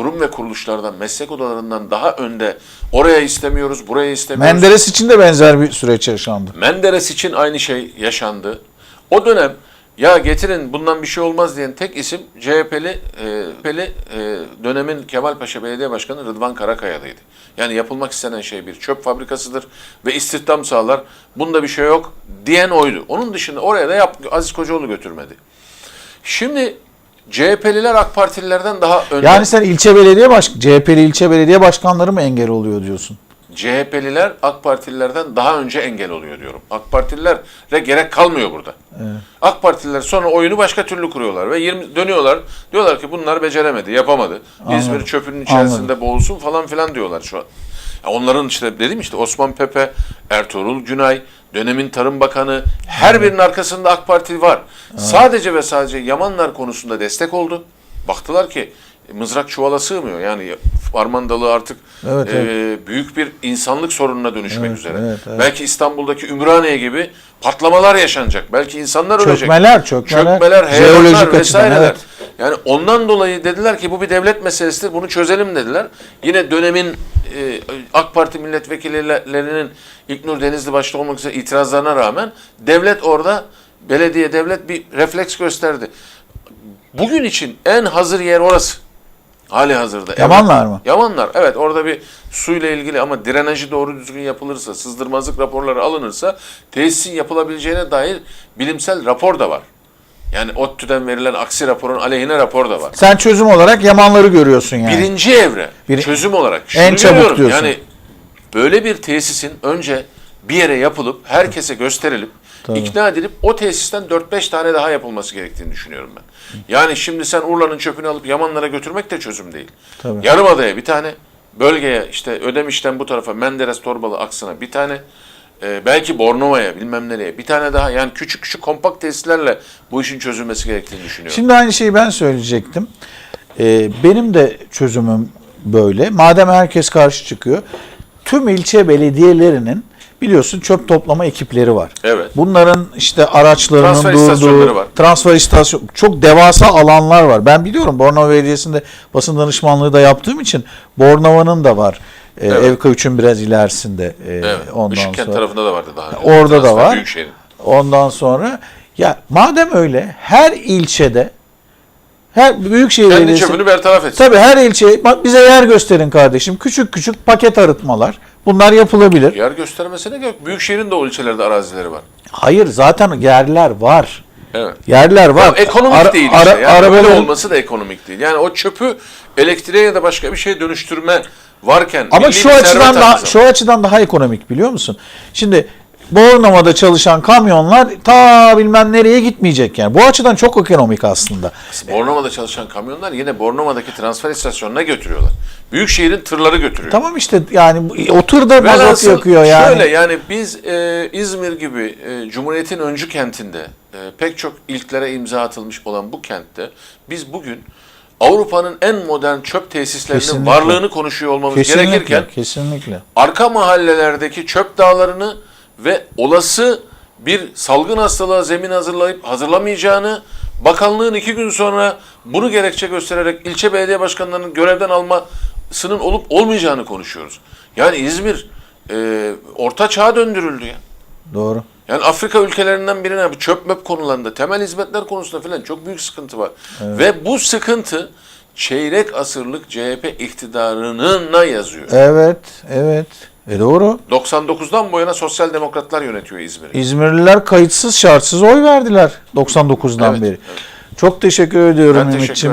kurum ve kuruluşlardan, meslek odalarından daha önde oraya istemiyoruz, buraya istemiyoruz. Menderes için de benzer bir süreç yaşandı. Menderes için aynı şey yaşandı. O dönem ya getirin bundan bir şey olmaz diyen tek isim CHP'li e, CHP'li, e, dönemin Kemalpaşa Belediye Başkanı Rıdvan Karakaya'lıydı. Yani yapılmak istenen şey bir çöp fabrikasıdır ve istihdam sağlar. Bunda bir şey yok diyen oydu. Onun dışında oraya da yap, Aziz Kocaoğlu götürmedi. Şimdi CHP'liler AK Partililerden daha önde. Yani sen ilçe belediye baş CHP'li ilçe belediye başkanları mı engel oluyor diyorsun? CHP'liler AK Partililerden daha önce engel oluyor diyorum. AK Partililere gerek kalmıyor burada. AK Partililer sonra oyunu başka türlü kuruyorlar ve 20 dönüyorlar. Diyorlar ki bunlar beceremedi, yapamadı. İzmir çöpünün içerisinde boğulsun falan filan diyorlar şu an. Onların işte dedim işte Osman Pepe, Ertuğrul Günay, dönemin Tarım Bakanı her birinin arkasında AK Parti var. Sadece ve sadece Yamanlar konusunda destek oldu. Baktılar ki mızrak çuvala sığmıyor. Yani Arman Dalı artık Evet, e, büyük bir insanlık sorununa dönüşmek Evet, üzere. evet, evet. Belki İstanbul'daki Ümraniye gibi patlamalar yaşanacak. Belki insanlar ölecek. Çökmeler, çökmeler. Çökmeler, Jeolojik açıdan, vesaireler. evet. Yani ondan dolayı dediler ki bu bir devlet meselesidir. Bunu çözelim dediler. Yine dönemin e, AK Parti milletvekillerinin İlknur Denizli başta olmak üzere itirazlarına rağmen devlet orada belediye devlet bir refleks gösterdi. Bugün için en hazır yer orası. Hali hazırda. Yamanlar mı? Yamanlar. Evet orada bir suyla ilgili ama drenajı doğru düzgün yapılırsa, sızdırmazlık raporları alınırsa tesisin yapılabileceğine dair bilimsel rapor da var. Yani ODTÜ'den verilen aksi raporun aleyhine rapor da var. Sen çözüm olarak Yamanları görüyorsun yani. Birinci evre Bir- çözüm olarak. En şunu çabuk görüyorum, diyorsun. Yani böyle bir tesisin önce bir yere yapılıp herkese gösterilip Tabii. ikna edilip o tesisten 4-5 tane daha yapılması gerektiğini düşünüyorum ben. Yani şimdi sen Urla'nın çöpünü alıp Yamanlara götürmek de çözüm değil. Tabii. Yarımada'ya bir tane, bölgeye işte Ödemiş'ten bu tarafa Menderes Torbalı aksına bir tane, e, belki Bornova'ya bilmem nereye bir tane daha yani küçük küçük kompakt tesislerle bu işin çözülmesi gerektiğini düşünüyorum. Şimdi aynı şeyi ben söyleyecektim. Ee, benim de çözümüm böyle. Madem herkes karşı çıkıyor. Tüm ilçe belediyelerinin biliyorsun çöp toplama ekipleri var. Evet. Bunların işte araçlarının Transfer istasyonları durduğu var. transfer istasyon çok devasa alanlar var. Ben biliyorum Bornova Belediyesi'nde basın danışmanlığı da yaptığım için Bornova'nın da var. Ee, Evet. Evka 3'ün biraz ilerisinde. Ee, Evet. ondan Işıkkent sonra. tarafında da vardı daha önce. Orada da var. Büyükşehir'in. Ondan sonra ya madem öyle her ilçede her büyükşehir Kendi belediyesi çöpünü bertaraf etsin. tabii her ilçe bak bize yer gösterin kardeşim. Küçük küçük paket arıtmalar. Bunlar yapılabilir. Yer göstermesine yok. Büyükşehir'in de o ilçelerde arazileri var. Hayır zaten yerler var. Evet. Yerler var. Ya ekonomik Ara- değil işte. ara- yani öyle arabaların- olması da ekonomik değil. Yani o çöpü elektriğe ya da başka bir şeye dönüştürme varken Ama şu açıdan daha şu açıdan daha ekonomik biliyor musun? Şimdi Bornova'da çalışan kamyonlar ta bilmem nereye gitmeyecek yani. Bu açıdan çok ekonomik aslında. Bornova'da çalışan kamyonlar yine Bornova'daki transfer istasyonuna götürüyorlar. Büyükşehir'in tırları götürüyor. Tamam işte yani o tır da mazot yakıyor yani. Şöyle yani biz e, İzmir gibi e, Cumhuriyet'in öncü kentinde e, pek çok ilklere imza atılmış olan bu kentte biz bugün Avrupa'nın en modern çöp tesislerinin Kesinlikle. varlığını konuşuyor olmamız kesinlikle, gerekirken kesinlikle. arka mahallelerdeki çöp dağlarını ve olası bir salgın hastalığa zemin hazırlayıp hazırlamayacağını bakanlığın iki gün sonra bunu gerekçe göstererek ilçe belediye başkanlarının görevden almasının olup olmayacağını konuşuyoruz. Yani İzmir e, orta çağa döndürüldü ya. Doğru. Yani Afrika ülkelerinden birine bu çöp möp konularında, temel hizmetler konusunda falan çok büyük sıkıntı var. Ve bu sıkıntı çeyrek asırlık CHP iktidarına yazıyor. Evet, evet. E doğru. 99'dan bu yana sosyal demokratlar yönetiyor İzmir'i. İzmirliler kayıtsız şartsız oy verdiler 99'dan Evet, beri. Çok teşekkür ediyorum Ben teşekkür Ümit'ciğim.